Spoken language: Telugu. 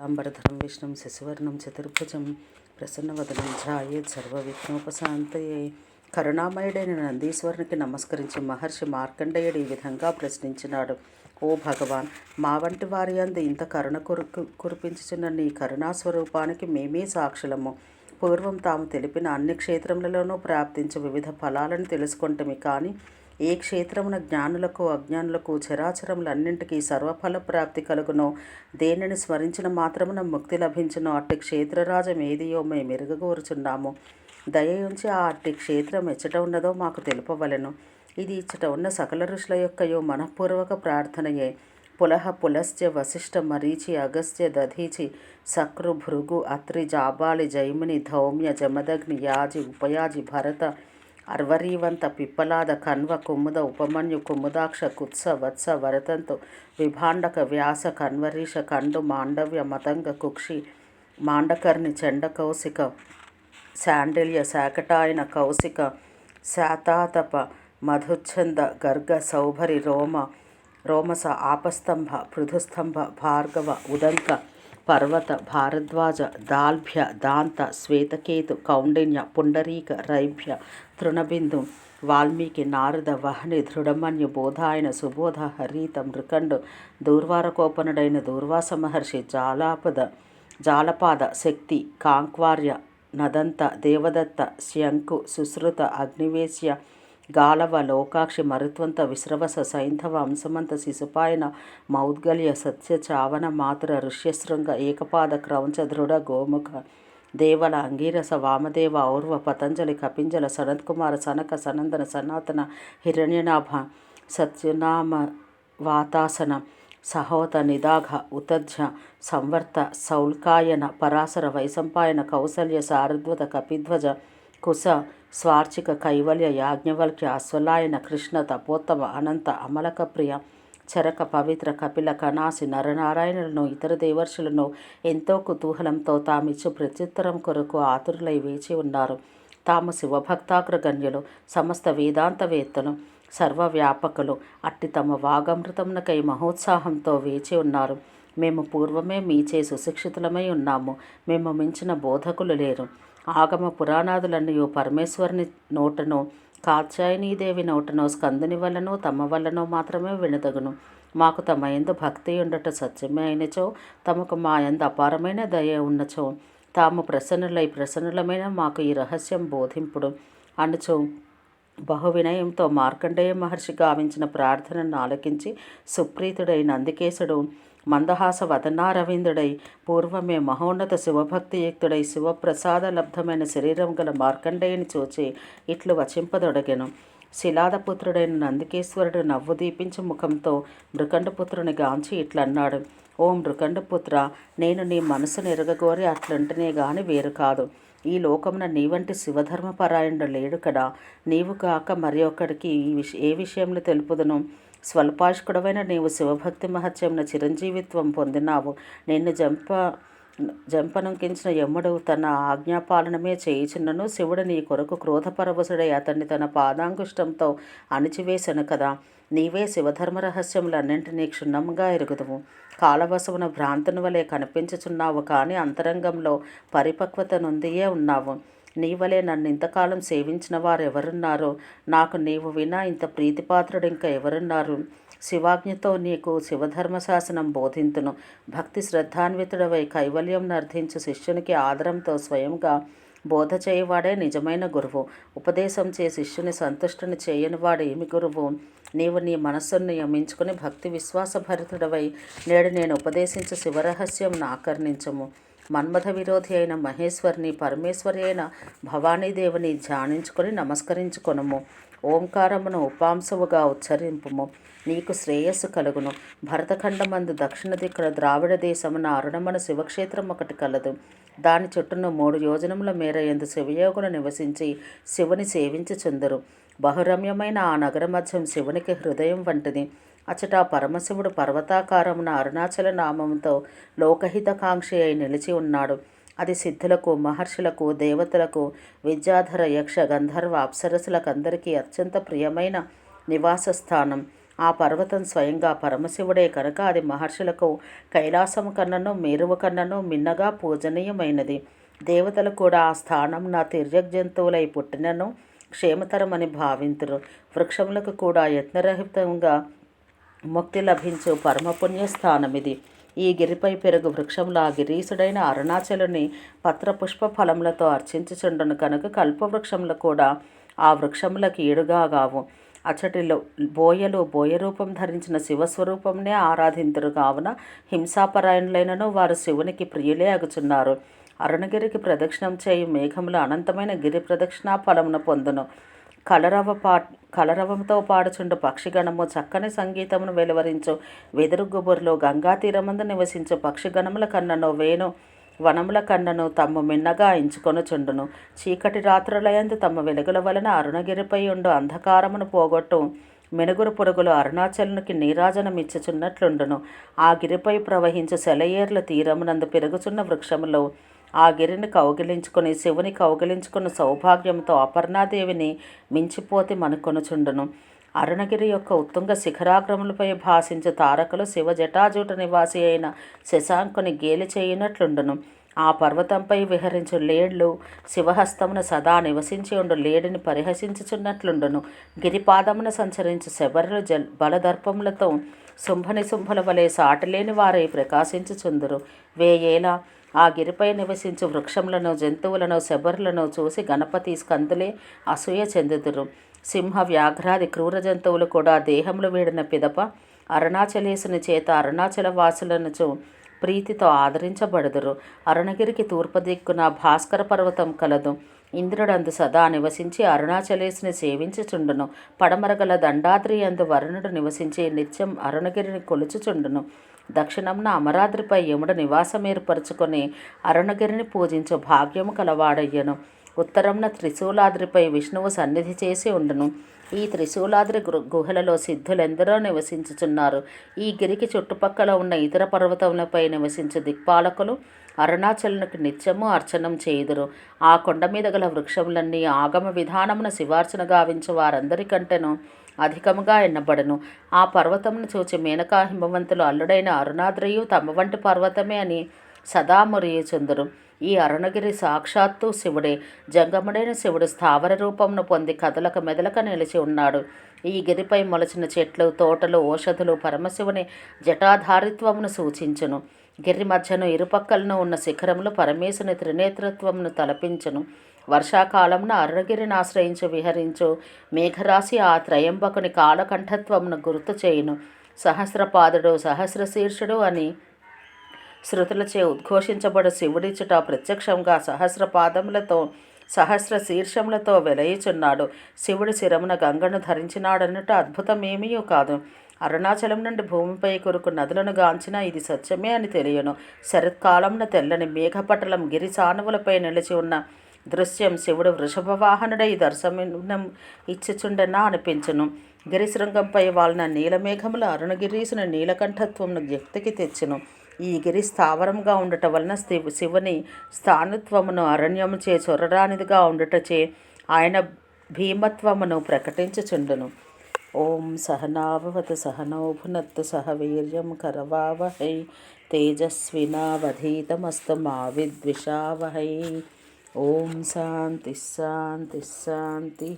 లాంబరధరం విష్ణుం శశివర్ణం చతుర్భుజం ప్రసన్నవదనం సర్వ సర్వవిఘ్నోపశాంతయే కరుణామయుడైన నందీశ్వరునికి నమస్కరించి మహర్షి మార్కండేయుడు ఈ విధంగా ప్రశ్నించినాడు. ఓ భగవాన్ మా వంటి వారి అందు ఇంత కరుణ కురు కురిపించుచున్న నీ కరుణా స్వరూపానికి మేమే సాక్షులము. పూర్వం తాము తెలిపిన అన్ని క్షేత్రములలోనూ ప్రాప్తించి వివిధ ఫలాలను తెలుసుకుంటమి. కానీ ఏ క్షేత్రమున జ్ఞానులకు అజ్ఞానులకు చరాచరములన్నింటికీ సర్వఫల ప్రాప్తి కలుగునో? దేనిని స్మరించిన మాత్రమున ముక్తి లభించునో? అట్టి క్షేత్రరాజం ఏదియో మేము ఎరుగగోరుచున్నాము. దయయుంచి ఆ అట్టి క్షేత్రం ఎచ్చట ఉన్నదో మాకు తెలుపవలెను. ఇది ఇచ్చట ఉన్న సకల ఋషుల యొక్కయో మనఃపూర్వక ప్రార్థనయే. పులహ పులశ్చ వశిష్ఠ మరీచి అగస్త్య దధీచి సక్రు భృగు అత్రి జాబాలి జైమిని ధౌమ్య జమదగ్ని యాజి ఉపయాజి భరత అర్వరీవంత పిప్పలాద కన్వ కుముద ఉపమన్యు కుముదాక్ష కుత్స వత్స వరతంతు విభాండక వ్యాస కన్వరీష కండు మాండవ్య మతంగ కుక్షి మాండకర్ణి చండ కౌశిక శాండిల్య శాకటాయన కౌశిక శాతాతప మధుచ్ఛంద గర్గ సౌభరి రోమ రోమస ఆపస్తంభ పృథుస్తంభ భార్గవ ఉదంక పర్వత భారద్వాజ దాల్భ్య దాంత శ్వేతకేతు కౌండిన్య పుండరీక రైభ్య తృణబిందు వాల్మీకి నారద వహని దృఢమన్యు బోధాయన సుబోధ హరీత మృకండు దూర్వారకోపనుడైన దూర్వాస మహర్షి జాలాపద జాలపాద శక్తి కాంక్వార్య నదంత దేవదత్త శంకు సుశ్రుత అగ్నివేశ్య గాలవ లోకాక్షి మరుత్వంత విశ్రవస సైంధవ అంశమంత శిశుపాయన మౌద్గల్య సత్య చావన మాతృ ఋష్యశృంగ ఏకపాద క్రౌంచ దృఢ గోముఖ దేవల అంగీరస వామదేవ ఔర్వ పతంజలి కపింజల సనత్కుమార సనక సనందన సనాతన హిరణ్యనాభ సత్యనామ వాతాసన సహోత నిదాఘ ఉతధ్య సంవర్త సౌల్కాయన పరాశర వైసంపాయన కౌసల్య శారద్వత కపిధ్వజ కుశ స్వార్చిక కైవల్య యాజ్ఞవల్క్య అశ్వలాయన కృష్ణ తపోత్తమ అనంత అమలక ప్రియ చరక పవిత్ర కపిల కణాసి నరనారాయణులను ఇతర దేవర్షులను ఎంతో కుతూహలంతో తామిచ్చు ప్రత్యుత్తరం కొరకు ఆతురులై వేచి ఉన్నారు. తాము శివభక్తాగ్రగణ్యులు సమస్త వేదాంతవేత్తలు సర్వవ్యాపకులు అట్టి తమ వాగమృతమునకై మహోత్సాహంతో వేచి ఉన్నారు. మేము పూర్వమే మీచే సుశిక్షితులమై ఉన్నాము. మేము మించిన బోధకులు లేరు. ఆగమ పురాణాదులన్నయు పరమేశ్వరుని నోటను కాత్యాయనీదేవి నోటను స్కందుని వలనో తమ వలనో మాత్రమే వినదగును. మాకు తమ ఎందు భక్తి ఉండట సత్యమే అయినచో తమకు మా ఎందు అపారమైన దయ ఉన్నచో తాము ప్రసన్నులై ప్రసన్నులమైన మాకు ఈ రహస్యం బోధింపుడు. అనుచో బహు వినయంతో మార్కండేయ మహర్షి గావించిన ప్రార్థనను ఆలకించి సుప్రీతుడైన నందికేశుడు మందహాస వదనారవిందుడై పూర్వమే మహోన్నత శివభక్తియుక్తుడై శివప్రసాద లబ్ధమైన శరీరం గల మార్కండేయుని చూచి ఇట్లు వచింపదొడగెను. శిలాదపుత్రుడైన నందికేశ్వరుడు నవ్వు దీపించి ముఖంతో మృకండపుత్రుని గాంచి ఇట్లన్నాడు. ఓ మృకండపుత్ర నేను నీ మనసును ఎరగగోరి అట్లంటనే గాని వేరు కాదు. ఈ లోకమున నీ వంటి శివధర్మపరాయణుడు లేడు కదా. నీవు కాక మరి ఒక్కడికి ఈ విష ఏ విషయంలో తెలుపుదును? స్వల్పాష్కుడవైన నీవు శివభక్తి మహత్యమున చిరంజీవిత్వం పొందినావు. నిన్ను జంప జంపనంకించిన యముడు తన ఆజ్ఞాపాలనమే చేయుచున్నను శివుడు నీ కొరకు క్రోధపరవశుడై అతన్ని తన పాదాంగుష్టంతో అణిచివేశను కదా. నీవే శివధర్మ రహస్యములన్నింటినీ క్షుణ్ణంగా ఎరుగుదువు. కాలవశమున భ్రాంతుని వలె కనిపించుచున్నావు కానీ అంతరంగంలో పరిపక్వత నుందియే ఉన్నావు. నీవలే నన్ను ఇంతకాలం సేవించిన వారు ఎవరున్నారో నాకు నీవు వినా ఇంత ప్రీతిపాత్రుడు ఇంకా ఎవరున్నారు? శివాజ్ఞతో నీకు శివధర్మ శాసనం బోధింతును. భక్తి శ్రద్ధాన్వితుడవై కైవల్యం నర్ధించు శిష్యునికి ఆదరంతో స్వయంగా బోధ చేయవాడే నిజమైన గురువు. ఉపదేశం చే శిష్యుని సంతుష్టుని చేయని వాడు ఏమి గురువు? నీవు నీ మనస్సును నియమించుకుని భక్తి విశ్వాసభరితుడవై నేడు నేను ఉపదేశించు శివరహస్యం ఆకర్ణించము మన్మథ విరోధి అయిన మహేశ్వరిని పరమేశ్వరి అయిన భవానీదేవిని ధ్యానించుకొని నమస్కరించుకొనము. ఓంకారమును ఉపాంశవుగా ఉచ్చరింపుము. నీకు శ్రేయస్సు కలుగును. భరతఖండమందు దక్షిణ దిక్కున ద్రావిడ దేశమున అరుణమన శివక్షేత్రం ఒకటి కలదు. దాని చుట్టూను మూడు యోజనముల మేర ఎందు శివయోగులు నివసించి శివుని సేవించుచుందరు. బహురమ్యమైన ఆ నగర మధ్యం శివునికి హృదయం వంటిది. అచట పరమశివుడు పర్వతాకారమున అరుణాచల నామంతో లోకహితకాంక్షి అయి నిలిచి ఉన్నాడు. అది సిద్ధులకు మహర్షులకు దేవతలకు విద్యాధర యక్ష గంధర్వ అప్సరసులకందరికీ అత్యంత ప్రియమైన నివాస స్థానం. ఆ పర్వతం స్వయంగా పరమశివుడే కనుక అది మహర్షులకు కైలాసము కన్నను మేరువు కన్నను మిన్నగా పూజనీయమైనది. దేవతలు కూడా ఆ స్థానం నా జంతువులై పుట్టినను క్షేమతరమని భావింతురు. వృక్షములకు కూడా యత్నరహితంగా ముక్తి లభించు పరమపుణ్య స్థానమిది ఈ గిరిపై పెరుగు వృక్షంలా గిరీసుడైన అరుణాచలుని పత్రపుష్ప ఫలములతో అర్చించుచుండను కనుక కల్పవృక్షములు కూడా ఆ వృక్షములకు ఏడుగా గావు. అచ్చటిలో బోయలు బోయరూపం ధరించిన శివస్వరూపంనే ఆరాధింతురు కావున హింసాపరాయణులైనను వారు శివునికి ప్రియులే అగుచున్నారు. అరుణగిరికి ప్రదక్షిణం చేయు మేఘములు అనంతమైన గిరి ప్రదక్షిణా ఫలమును పొందును. కలరవ పా కలరవంతో పాడుచుండు పక్షిగణము చక్కని సంగీతమును వెలువరించు. వెదురు గుబురులో గంగా తీరమందు నివసించు పక్షిగణముల కన్నను వేణు వనముల కన్నను తమ్ము మిన్నగా ఎంచుకొనుచుండును. చీకటి రాత్రులయందు తమ వెలుగుల వలన అరుణగిరిపై ఉండు అంధకారమును పోగొట్టు. మెనుగురు పురుగులు అరుణాచలునికి నీరాజనమిచ్చుచున్నట్లుండును. ఆ గిరిపై ప్రవహించు సెలయేర్ల తీరమునందు పెరుగుచున్న వృక్షములో ఆ గిరిని కౌగిలించుకొని శివుని కౌగిలించుకున్న సౌభాగ్యంతో అపర్ణాదేవిని మించిపోతి మనుకొనుచుండును. అరుణగిరి యొక్క ఉత్తుంగ శిఖరాగ్రములపై భాషించే తారకులు శివ జటాజూట నివాసి అయిన శశాంకుని గేలి చేయనట్లుండును. ఆ పర్వతంపై విహరించు లేడ్లు శివహస్తమున సదా నివసించి ఉండు లేడిని పరిహసించుచున్నట్లుండును. గిరిపాదమున సంచరించు శబరులు జల్ బలదర్పములతో శుంభని శుంభల వలె సాటలేని వారై ప్రకాశించుచుందురు. వేయేలా ఆ గిరిపై నివసించు వృక్షములను జంతువులను శబరులను చూసి గణపతి స్కందులే అసూయ చెందుదురు సింహ వ్యాఘ్రాది క్రూర జంతువులు కూడా దేహములు వీడిన పిదప అరుణాచలేసుని చేత అరుణాచల వాసులను చూ ప్రీతితో ఆదరించబడుదురు. అరుణగిరికి తూర్పు దిక్కున భాస్కర పర్వతం కలదు. ఇంద్రుడందు సదా నివసించి అరుణాచలేసుని సేవించుచుండును. పడమరగల దండాద్రి అందు వరుణుడు నివసించి నిత్యం అరుణగిరిని కొలుచుచుండును. దక్షిణంన అమరాద్రిపై యముడు నివాసం ఏర్పరచుకొని అరుణగిరిని పూజించు భాగ్యము కలవాడయ్యను. ఉత్తరంన త్రిశూలాద్రిపై విష్ణువు సన్నిధి చేసి ఉండును. ఈ త్రిశూలాద్రి గుహలలో సిద్ధులెందరో నివసించుచున్నారు. ఈ గిరికి చుట్టుపక్కల ఉన్న ఇతర పర్వతములపై నివసించే దిక్పాలకులు అరుణాచలునికి నిత్యము అర్చనం చేయుదురు. ఆ కొండ మీద గల వృక్షములన్నీ ఆగమ విధానమున శివార్చన గావించు వారందరికంటేను అధికముగా ఎన్నబడను. ఆ పర్వతమును చూచి మేనకా హిమవంతులు అల్లుడైన అరుణాద్రియు తమ వంటి పర్వతమే అని సదా మురియుచుందరు ఈ అరుణగిరి సాక్షాత్తు శివుడే. జంగముడైన శివుడు స్థావర రూపమును పొంది కదలక మెదలక నిలిచి ఉన్నాడు. ఈ గిరిపై మొలచిన చెట్లు తోటలు ఓషధులు పరమశివుని జటాధారిత్వమును సూచించును. గిరి మధ్యను ఇరుపక్కలను ఉన్న శిఖరములు పరమేశుని త్రినేతృత్వమును తలపించును. వర్షాకాలమున అరుణగిరిని ఆశ్రయించు విహరించు మేఘరాశి ఆ త్రయంబకుని కాలకంఠత్వమును గుర్తు చేయును. సహస్రపాదుడు సహస్రశీర్షుడు అని శృతులచే ఉద్ఘోషించబడు శివుడిచుట ప్రత్యక్షంగా సహస్ర పాదములతో సహస్ర శీర్షములతో వెలయిచున్నాడు. శివుడి శిరమున గంగను ధరించినాడన్నట అద్భుతమేమీ కాదు. అరుణాచలం నుండి భూమిపై కొరకు నదులను గాంచిన ఇది సత్యమే అని తెలియను. శరత్కాలంన తెల్లని మేఘపటలం గిరి సానువులపై నిలిచి ఉన్న దృశ్యం శివుడు వృషభ వాహనుడై దర్శనం ఇచ్చుచుండెనా అనిపించును. గిరిశృంగంపై వాళ్ళ నీలమేఘముల అరుణగిరీసుని నీలకంఠత్వంను వ్యక్తికి తెచ్చును. ఈ గిరి స్థావరంగా ఉండటం వలన శివుని స్థానత్వమును అరణ్యముచే చొరరానిదిగా ఉండటచే ఆయన భీమత్వమును ప్రకటించుచుండును. ఓం సహనాభవత సహనౌభునత్తు సహ వీర్యం కరవావహై తేజస్వినావధీతమస్తు మా విద్విషావహై ఓం శాంతి శాంతి శాంతి.